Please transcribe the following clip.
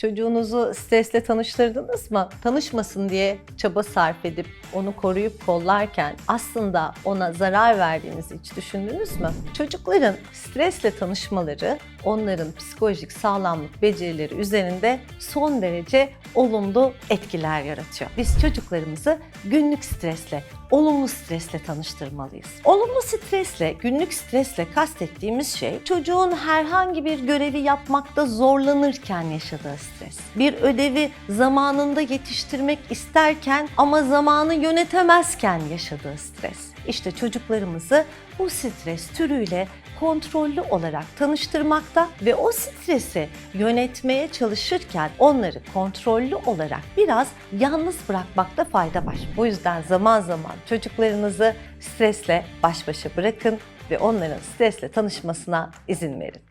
Çocuğunuzu stresle tanıştırdınız mı? Tanışmasın diye çaba sarf edip onu koruyup kollarken aslında ona zarar verdiğinizi hiç düşündünüz mü? Çocukların stresle tanışmaları onların psikolojik sağlamlık becerileri üzerinde son derece olumlu etkiler yaratıyor. Biz çocuklarımızı günlük stresle, olumlu stresle tanıştırmalıyız. Olumlu stresle, günlük stresle kastettiğimiz şey çocuğun herhangi bir görevi yapmakta zorlanırken yaşadığı. Bir ödevi zamanında yetiştirmek isterken ama zamanı yönetemezken yaşadığı stres. İşte çocuklarımızı bu stres türüyle kontrollü olarak tanıştırmakta ve o stresi yönetmeye çalışırken onları kontrollü olarak biraz yalnız bırakmakta fayda var. Bu yüzden zaman zaman çocuklarınızı stresle baş başa bırakın ve onların stresle tanışmasına izin verin.